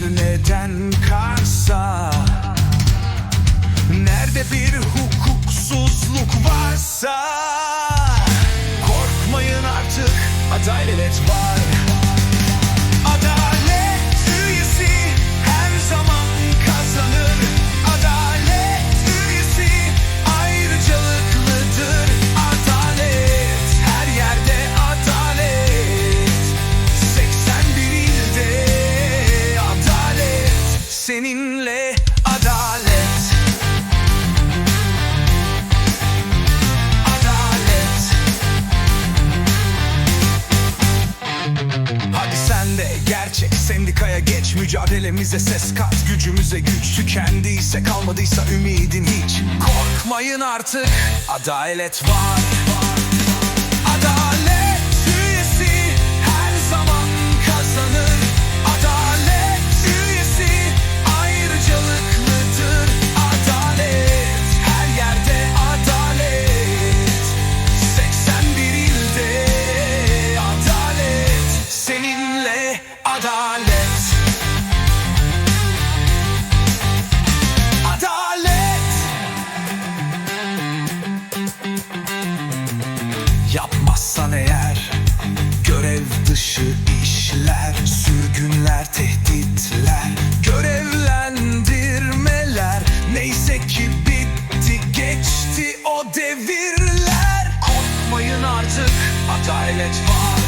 bir neden karsa Nerede bir hukuksuzluk varsa Korkmayın artık adalet var. Seninle adalet. Adalet. Hadi sen de gerçek sendikaya geç. Mücadelemize ses kat gücümüze güç. Tükendiyse kalmadıysa ümidin hiç. Korkmayın artık adalet var dışı işler Sürgünler, tehditler Görevlendirmeler. Neyse ki bitti geçti o devirler. Korkmayın artık adalet var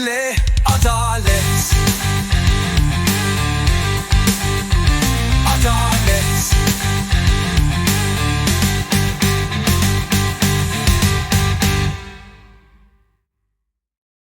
benimle adalet.